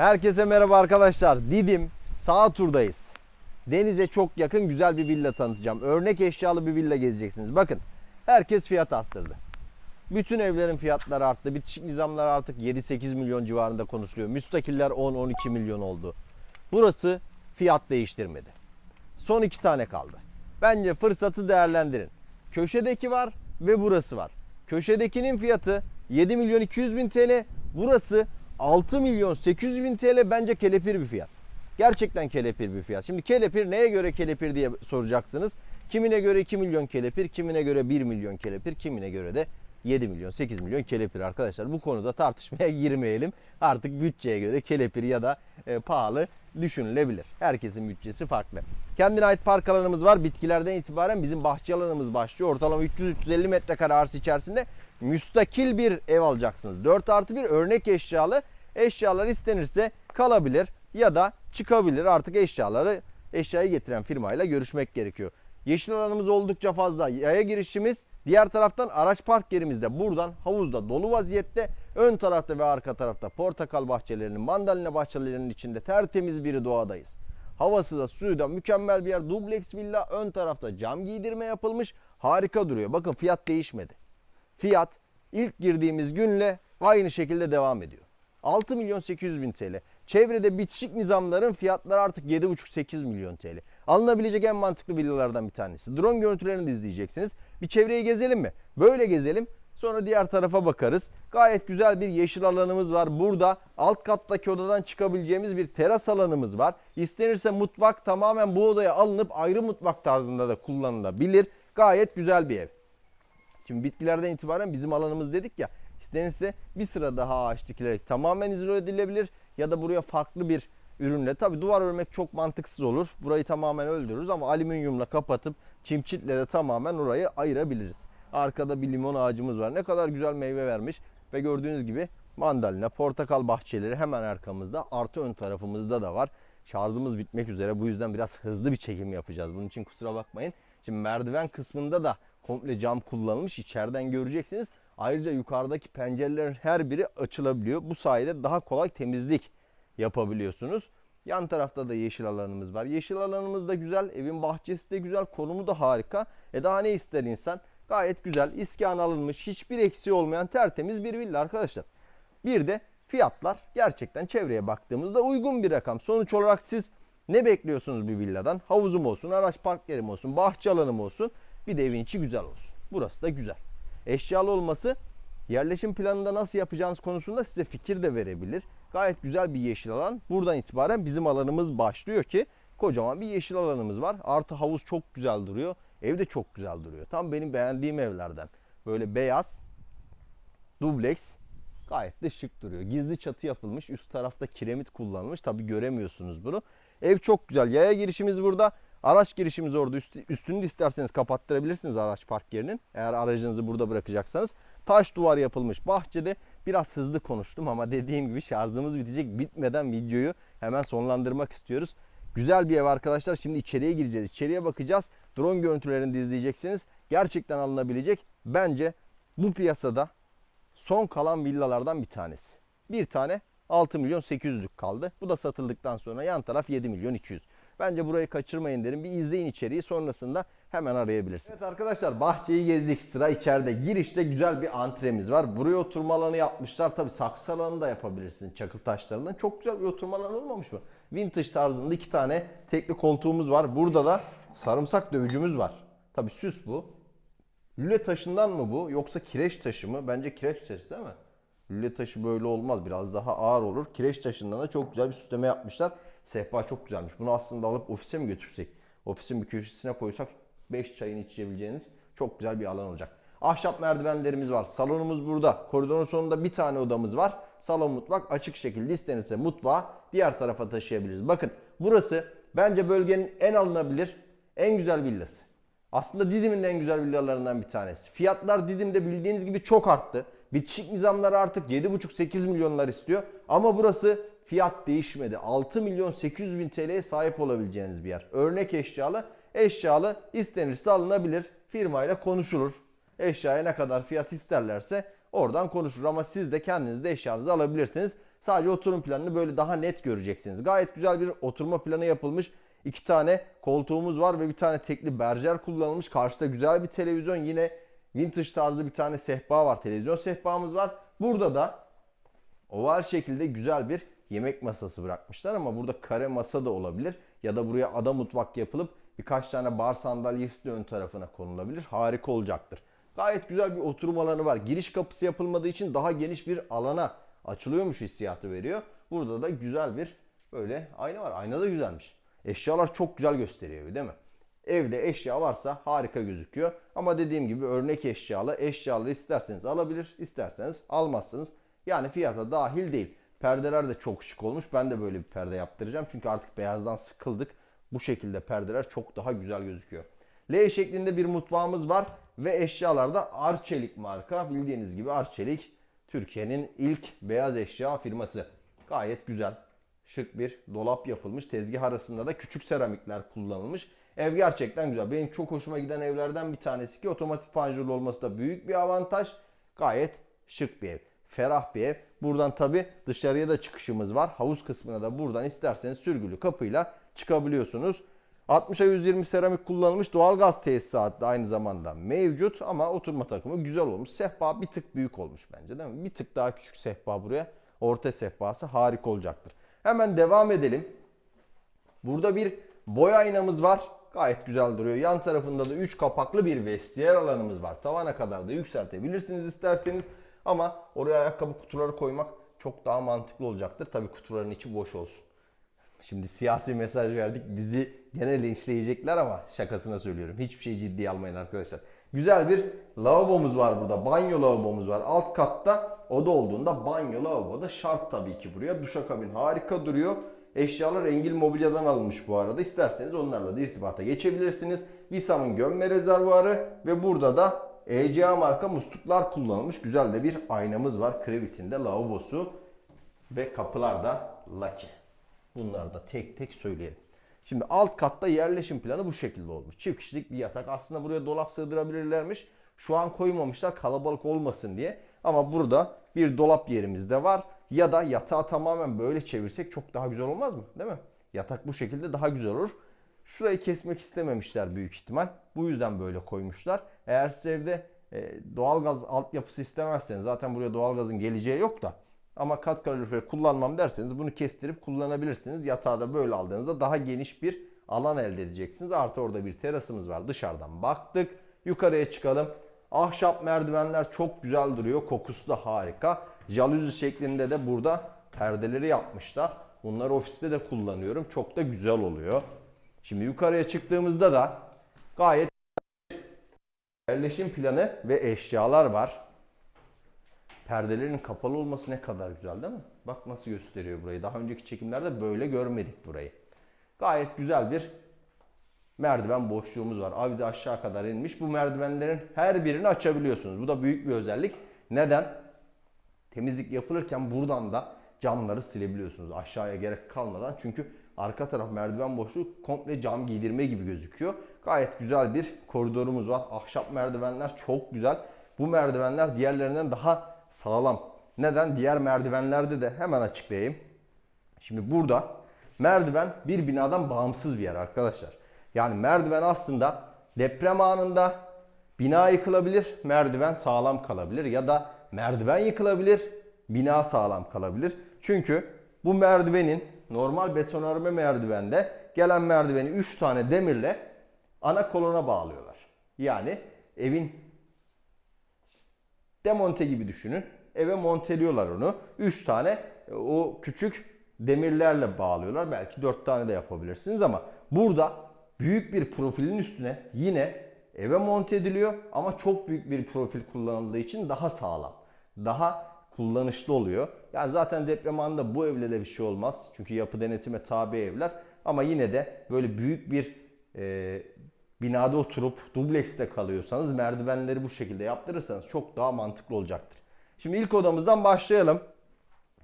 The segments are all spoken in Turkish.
Herkese merhaba arkadaşlar. Didim sağ turdayız. Denize çok yakın güzel bir villa tanıtacağım. Örnek eşyalı bir villa gezeceksiniz. Bakın herkes fiyat arttırdı. Bütün evlerin fiyatları arttı. Bitişik nizamlar artık 7-8 milyon civarında konuşuluyor. Müstakiller 10-12 milyon oldu. Burası fiyat değiştirmedi. Son iki tane kaldı. Bence fırsatı değerlendirin. Köşedeki var ve burası var. Köşedekinin fiyatı 7 milyon 200 bin TL. Burası 6 milyon 800 bin TL bence kelepir bir fiyat. Gerçekten kelepir bir fiyat. Şimdi kelepir neye göre kelepir diye soracaksınız. Kimine göre 2 milyon kelepir, kimine göre 1 milyon kelepir, kimine göre de 7 milyon 8 milyon kelepir arkadaşlar. Bu konuda tartışmaya girmeyelim. Artık bütçeye göre kelepir ya da e, pahalı düşünülebilir. Herkesin bütçesi farklı. Kendine ait park alanımız var. Bitkilerden itibaren bizim bahçe alanımız başlıyor. Ortalama 300-350 metrekare arsa içerisinde müstakil bir ev alacaksınız. 4 artı bir örnek eşyalı. Eşyalar istenirse kalabilir ya da çıkabilir. Artık eşyaları eşyayı getiren firmayla görüşmek gerekiyor. Yeşil alanımız oldukça fazla. Yaya girişimiz diğer taraftan araç park yerimizde buradan havuzda dolu vaziyette. Ön tarafta ve arka tarafta portakal bahçelerinin, mandalina bahçelerinin içinde tertemiz bir doğadayız. Havası da suyu da mükemmel bir yer. Dubleks villa ön tarafta cam giydirme yapılmış. Harika duruyor. Bakın fiyat değişmedi. Fiyat ilk girdiğimiz günle aynı şekilde devam ediyor. 6 milyon 800 bin TL. Çevrede bitişik nizamların fiyatları artık 7,5-8 milyon TL. Alınabilecek en mantıklı villalardan bir tanesi. Drone görüntülerini de izleyeceksiniz. Bir çevreyi gezelim mi? Böyle gezelim. Sonra diğer tarafa bakarız. Gayet güzel bir yeşil alanımız var. Burada alt kattaki odadan çıkabileceğimiz bir teras alanımız var. İstenirse mutfak tamamen bu odaya alınıp ayrı mutfak tarzında da kullanılabilir. Gayet güzel bir ev. Şimdi bitkilerden itibaren bizim alanımız dedik ya. İstenirse bir sıra daha ağaç dikilerek tamamen izole edilebilir ya da buraya farklı bir ürünle. Tabi duvar örmek çok mantıksız olur. Burayı tamamen öldürürüz ama alüminyumla kapatıp çimçitle de tamamen orayı ayırabiliriz. Arkada bir limon ağacımız var. Ne kadar güzel meyve vermiş ve gördüğünüz gibi mandalina, portakal bahçeleri hemen arkamızda. Artı ön tarafımızda da var. Şarjımız bitmek üzere. Bu yüzden biraz hızlı bir çekim yapacağız. Bunun için kusura bakmayın. Şimdi merdiven kısmında da komple cam kullanılmış. İçeriden göreceksiniz. Ayrıca yukarıdaki pencerelerin her biri açılabiliyor. Bu sayede daha kolay temizlik yapabiliyorsunuz. Yan tarafta da yeşil alanımız var. Yeşil alanımız da güzel. Evin bahçesi de güzel. Konumu da harika. E daha ne ister insan? Gayet güzel. İskan alınmış. Hiçbir eksiği olmayan tertemiz bir villa arkadaşlar. Bir de fiyatlar gerçekten çevreye baktığımızda uygun bir rakam. Sonuç olarak siz ne bekliyorsunuz bir villadan? Havuzum olsun, araç park yerim olsun, bahçe alanım olsun. Bir de evin içi güzel olsun. Burası da güzel. Eşyalı olması yerleşim planında nasıl yapacağınız konusunda size fikir de verebilir. Gayet güzel bir yeşil alan. Buradan itibaren bizim alanımız başlıyor ki kocaman bir yeşil alanımız var. Artı havuz çok güzel duruyor. Ev de çok güzel duruyor. Tam benim beğendiğim evlerden. Böyle beyaz, dubleks, gayet de şık duruyor. Gizli çatı yapılmış. Üst tarafta kiremit kullanılmış. Tabi göremiyorsunuz bunu. Ev çok güzel. Yaya girişimiz burada. Araç girişimiz orada. Üst, üstünü de isterseniz kapattırabilirsiniz araç park yerinin. Eğer aracınızı burada bırakacaksanız. Taş duvar yapılmış bahçede. Biraz hızlı konuştum ama dediğim gibi şarjımız bitecek. Bitmeden videoyu hemen sonlandırmak istiyoruz. Güzel bir ev arkadaşlar. Şimdi içeriye gireceğiz. İçeriye bakacağız. Drone görüntülerini de izleyeceksiniz. Gerçekten alınabilecek. Bence bu piyasada son kalan villalardan bir tanesi. Bir tane 6 milyon 800'lük kaldı. Bu da satıldıktan sonra yan taraf 7 milyon 200. Bence burayı kaçırmayın derim. Bir izleyin içeriği sonrasında hemen arayabilirsiniz. Evet arkadaşlar bahçeyi gezdik. Sıra içeride. Girişte güzel bir antremiz var. Buraya oturma alanı yapmışlar. Tabi saksı alanı da yapabilirsiniz çakıl taşlarından. Çok güzel bir oturma alanı olmamış mı? Vintage tarzında iki tane tekli koltuğumuz var. Burada da sarımsak dövücümüz var. Tabi süs bu. Lüle taşından mı bu yoksa kireç taşı mı? Bence kireç taşı değil mi? Lüle taşı böyle olmaz. Biraz daha ağır olur. Kireç taşından da çok güzel bir süsleme yapmışlar. Sehpa çok güzelmiş. Bunu aslında alıp ofise mi götürsek? Ofisin bir köşesine koysak 5 çayını içebileceğiniz çok güzel bir alan olacak. Ahşap merdivenlerimiz var. Salonumuz burada. Koridorun sonunda bir tane odamız var. Salon mutfak açık şekilde istenirse mutfağı diğer tarafa taşıyabiliriz. Bakın burası bence bölgenin en alınabilir, en güzel villası. Aslında Didim'in en güzel villalarından bir tanesi. Fiyatlar Didim'de bildiğiniz gibi çok arttı. Bitişik nizamlar artık 7,5-8 milyonlar istiyor. Ama burası fiyat değişmedi. 6 milyon 800 bin TL'ye sahip olabileceğiniz bir yer. Örnek eşyalı, eşyalı istenirse alınabilir. Firmayla konuşulur. Eşyaya ne kadar fiyat isterlerse oradan konuşur. Ama siz de kendiniz de eşyanızı alabilirsiniz. Sadece oturum planını böyle daha net göreceksiniz. Gayet güzel bir oturma planı yapılmış. İki tane koltuğumuz var ve bir tane tekli berjer kullanılmış. Karşıda güzel bir televizyon. Yine vintage tarzı bir tane sehpa var. Televizyon sehpamız var. Burada da oval şekilde güzel bir yemek masası bırakmışlar ama burada kare masa da olabilir. Ya da buraya ada mutfak yapılıp birkaç tane bar sandalyesi de ön tarafına konulabilir. Harika olacaktır. Gayet güzel bir oturum alanı var. Giriş kapısı yapılmadığı için daha geniş bir alana açılıyormuş hissiyatı veriyor. Burada da güzel bir böyle ayna var. Ayna da güzelmiş. Eşyalar çok güzel gösteriyor değil mi? Evde eşya varsa harika gözüküyor. Ama dediğim gibi örnek eşyalı eşyaları isterseniz alabilir, isterseniz almazsınız. Yani fiyata dahil değil. Perdeler de çok şık olmuş. Ben de böyle bir perde yaptıracağım. Çünkü artık beyazdan sıkıldık. Bu şekilde perdeler çok daha güzel gözüküyor. L şeklinde bir mutfağımız var ve eşyalarda Arçelik marka. Bildiğiniz gibi Arçelik Türkiye'nin ilk beyaz eşya firması. Gayet güzel. Şık bir dolap yapılmış. Tezgah arasında da küçük seramikler kullanılmış. Ev gerçekten güzel. Benim çok hoşuma giden evlerden bir tanesi ki otomatik panjurlu olması da büyük bir avantaj. Gayet şık bir ev. Ferah bir ev. Buradan tabi dışarıya da çıkışımız var. Havuz kısmına da buradan isterseniz sürgülü kapıyla çıkabiliyorsunuz. 60'a 120 seramik kullanılmış doğalgaz tesisatı aynı zamanda mevcut ama oturma takımı güzel olmuş. Sehpa bir tık büyük olmuş bence değil mi? Bir tık daha küçük sehpa buraya. Orta sehpası harika olacaktır. Hemen devam edelim. Burada bir boy aynamız var. Gayet güzel duruyor. Yan tarafında da 3 kapaklı bir vestiyer alanımız var. Tavana kadar da yükseltebilirsiniz isterseniz. Ama oraya ayakkabı kutuları koymak çok daha mantıklı olacaktır. Tabii kutuların içi boş olsun. Şimdi siyasi mesaj verdik. Bizi gene linçleyecekler ama şakasına söylüyorum. Hiçbir şeyi ciddiye almayın arkadaşlar. Güzel bir lavabomuz var burada. Banyo lavabomuz var. Alt katta oda olduğunda banyo lavabo da şart tabii ki buraya. Duşakabin harika duruyor. Eşyalar Engil Mobilya'dan alınmış bu arada. İsterseniz onlarla da irtibata geçebilirsiniz. Visam'ın gömme rezervuarı ve burada da ECA marka musluklar kullanılmış. Güzel de bir aynamız var. Crevit'in de lavabosu ve kapılar da Lucky. Bunları da tek tek söyleyelim. Şimdi alt katta yerleşim planı bu şekilde olmuş. Çift kişilik bir yatak. Aslında buraya dolap sığdırabilirlermiş. Şu an koymamışlar kalabalık olmasın diye. Ama burada bir dolap yerimiz de var. Ya da yatağı tamamen böyle çevirsek çok daha güzel olmaz mı? Değil mi? Yatak bu şekilde daha güzel olur. Şurayı kesmek istememişler büyük ihtimal. Bu yüzden böyle koymuşlar. Eğer siz evde e, doğalgaz altyapısı istemezseniz zaten buraya doğalgazın geleceği yok da ama kat kaloriferi kullanmam derseniz bunu kestirip kullanabilirsiniz. Yatağı da böyle aldığınızda daha geniş bir alan elde edeceksiniz. Artı orada bir terasımız var. Dışarıdan baktık. Yukarıya çıkalım. Ahşap merdivenler çok güzel duruyor. Kokusu da harika. Jalüzi şeklinde de burada perdeleri yapmışlar. Bunları ofiste de kullanıyorum. Çok da güzel oluyor. Şimdi yukarıya çıktığımızda da gayet yerleşim planı ve eşyalar var. Perdelerin kapalı olması ne kadar güzel değil mi? Bak nasıl gösteriyor burayı. Daha önceki çekimlerde böyle görmedik burayı. Gayet güzel bir merdiven boşluğumuz var. Avize aşağı kadar inmiş. Bu merdivenlerin her birini açabiliyorsunuz. Bu da büyük bir özellik. Neden? Temizlik yapılırken buradan da camları silebiliyorsunuz. Aşağıya gerek kalmadan. Çünkü arka taraf merdiven boşluğu komple cam giydirme gibi gözüküyor. Gayet güzel bir koridorumuz var. Ahşap merdivenler çok güzel. Bu merdivenler diğerlerinden daha sağlam. Neden? Diğer merdivenlerde de hemen açıklayayım. Şimdi burada merdiven bir binadan bağımsız bir yer arkadaşlar. Yani merdiven aslında deprem anında bina yıkılabilir, merdiven sağlam kalabilir ya da merdiven yıkılabilir, bina sağlam kalabilir. Çünkü bu merdivenin normal betonarme merdivende gelen merdiveni 3 tane demirle ana kolona bağlıyorlar. Yani evin demonte gibi düşünün. Eve monteliyorlar onu. 3 tane e, o küçük demirlerle bağlıyorlar. Belki 4 tane de yapabilirsiniz ama burada büyük bir profilin üstüne yine eve monte ediliyor ama çok büyük bir profil kullanıldığı için daha sağlam. Daha kullanışlı oluyor. Yani zaten deprem anında bu evlere bir şey olmaz. Çünkü yapı denetime tabi evler. Ama yine de böyle büyük bir e, binada oturup dublekste kalıyorsanız merdivenleri bu şekilde yaptırırsanız çok daha mantıklı olacaktır. Şimdi ilk odamızdan başlayalım.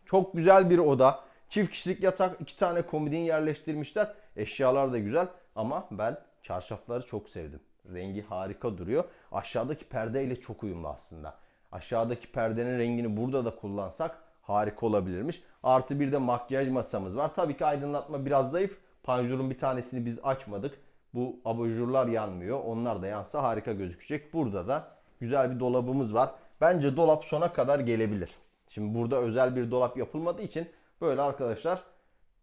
Çok güzel bir oda. Çift kişilik yatak, iki tane komodin yerleştirmişler. Eşyalar da güzel ama ben çarşafları çok sevdim. Rengi harika duruyor. Aşağıdaki perdeyle çok uyumlu aslında. Aşağıdaki perdenin rengini burada da kullansak harika olabilirmiş. Artı bir de makyaj masamız var. Tabii ki aydınlatma biraz zayıf. Panjurun bir tanesini biz açmadık. Bu abajurlar yanmıyor. Onlar da yansa harika gözükecek. Burada da güzel bir dolabımız var. Bence dolap sona kadar gelebilir. Şimdi burada özel bir dolap yapılmadığı için böyle arkadaşlar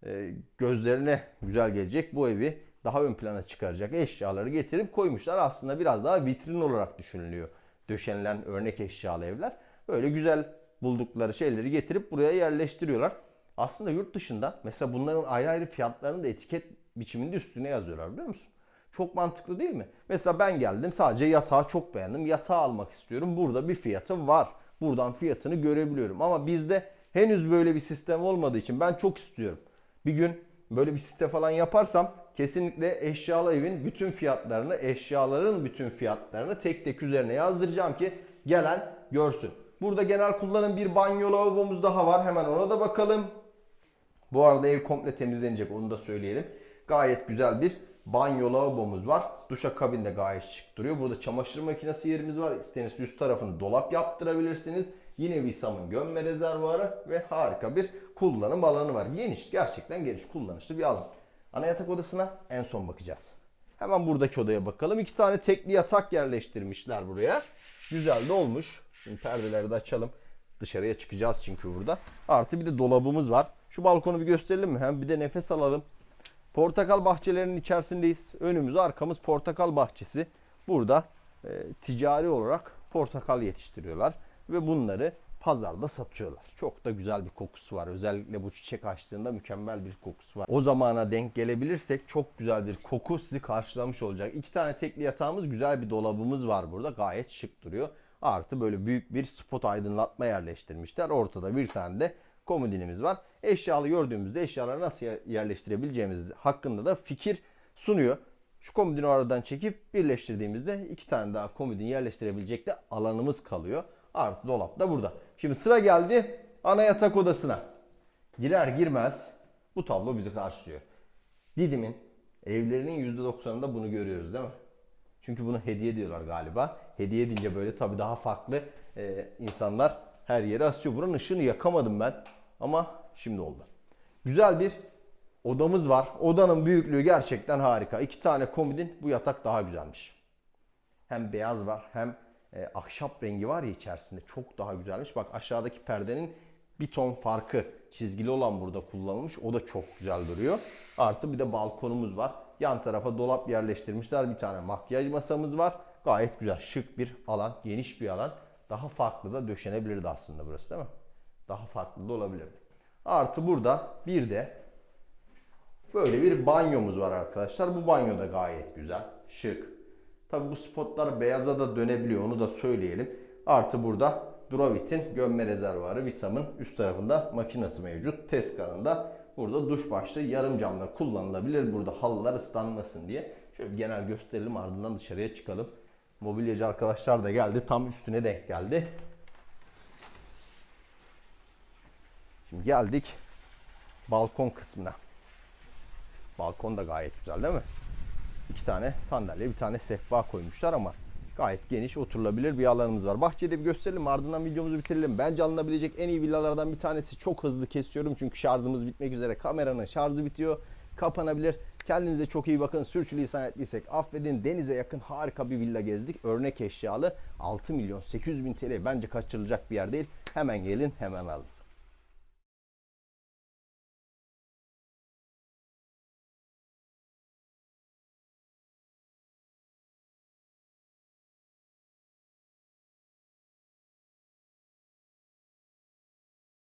e, gözlerine güzel gelecek bu evi daha ön plana çıkaracak eşyaları getirip koymuşlar. Aslında biraz daha vitrin olarak düşünülüyor. Döşenilen örnek eşyalı evler. Böyle güzel buldukları şeyleri getirip buraya yerleştiriyorlar. Aslında yurt dışında mesela bunların ayrı ayrı fiyatlarını da etiket biçiminde üstüne yazıyorlar biliyor musun? Çok mantıklı değil mi? Mesela ben geldim sadece yatağı çok beğendim. Yatağı almak istiyorum. Burada bir fiyatı var. Buradan fiyatını görebiliyorum. Ama bizde henüz böyle bir sistem olmadığı için ben çok istiyorum. Bir gün böyle bir site falan yaparsam kesinlikle eşyalı evin bütün fiyatlarını, eşyaların bütün fiyatlarını tek tek üzerine yazdıracağım ki gelen görsün. Burada genel kullanım bir banyo lavabomuz daha var. Hemen ona da bakalım. Bu arada ev komple temizlenecek onu da söyleyelim. Gayet güzel bir banyo lavabomuz var. Duşakabin de gayet şık duruyor. Burada çamaşır makinesi yerimiz var. İsterseniz üst tarafını dolap yaptırabilirsiniz. Yine Visam'ın gömme rezervuarı ve harika bir kullanım alanı var. Geniş, gerçekten geniş, kullanışlı bir alan. Ana yatak odasına en son bakacağız. Hemen buradaki odaya bakalım. İki tane tekli yatak yerleştirmişler buraya. Güzel de olmuş. Şimdi perdeleri de açalım. Dışarıya çıkacağız çünkü burada. Artı bir de dolabımız var. Şu balkonu bir gösterelim mi? Hem bir de nefes alalım. Portakal bahçelerinin içerisindeyiz. Önümüz arkamız portakal bahçesi. Burada e, ticari olarak portakal yetiştiriyorlar ve bunları pazarda satıyorlar. Çok da güzel bir kokusu var. Özellikle bu çiçek açtığında mükemmel bir kokusu var. O zamana denk gelebilirsek çok güzel bir koku sizi karşılamış olacak. İki tane tekli yatağımız, güzel bir dolabımız var burada. Gayet şık duruyor. Artı böyle büyük bir spot aydınlatma yerleştirmişler. Ortada bir tane de komodinimiz var. Eşyalı gördüğümüzde eşyaları nasıl yerleştirebileceğimiz hakkında da fikir sunuyor. Şu komodini aradan çekip birleştirdiğimizde iki tane daha komodin yerleştirebilecek de alanımız kalıyor. Artı dolap da burada. Şimdi sıra geldi ana yatak odasına. Girer girmez bu tablo bizi karşılıyor. Didim'in evlerinin %90'ında bunu görüyoruz değil mi? Çünkü bunu hediye diyorlar galiba. Hediye deyince böyle tabii daha farklı e, insanlar her yere asıyor. Buranın ışığını yakamadım ben ama şimdi oldu. Güzel bir odamız var. Odanın büyüklüğü gerçekten harika. İki tane komodin bu yatak daha güzelmiş. Hem beyaz var hem e, ahşap rengi var ya içerisinde çok daha güzelmiş. Bak aşağıdaki perdenin bir ton farkı çizgili olan burada kullanılmış. O da çok güzel duruyor. Artı bir de balkonumuz var. Yan tarafa dolap yerleştirmişler. Bir tane makyaj masamız var. Gayet güzel, şık bir alan, geniş bir alan. Daha farklı da döşenebilirdi aslında burası değil mi? Daha farklı da olabilirdi. Artı burada bir de böyle bir banyomuz var arkadaşlar. Bu banyo da gayet güzel, şık. Tabi bu spotlar beyaza da dönebiliyor onu da söyleyelim. Artı burada Drovit'in gömme rezervuarı Visam'ın üst tarafında makinesi mevcut. Tezgahında burada duş başlığı yarım camda kullanılabilir. Burada halılar ıslanmasın diye. Şöyle genel gösterelim ardından dışarıya çıkalım. Mobilyacı arkadaşlar da geldi. Tam üstüne denk geldi. Şimdi geldik balkon kısmına. Balkon da gayet güzel değil mi? İki tane sandalye, bir tane sehpa koymuşlar ama gayet geniş oturulabilir bir alanımız var. Bahçede bir gösterelim ardından videomuzu bitirelim. Bence alınabilecek en iyi villalardan bir tanesi. Çok hızlı kesiyorum çünkü şarjımız bitmek üzere. Kameranın şarjı bitiyor. Kapanabilir. Kendinize çok iyi bakın. Sürçülisan ettiysek affedin. Denize yakın harika bir villa gezdik. Örnek eşyalı 6 milyon 800 bin TL. Bence kaçırılacak bir yer değil. Hemen gelin hemen alın.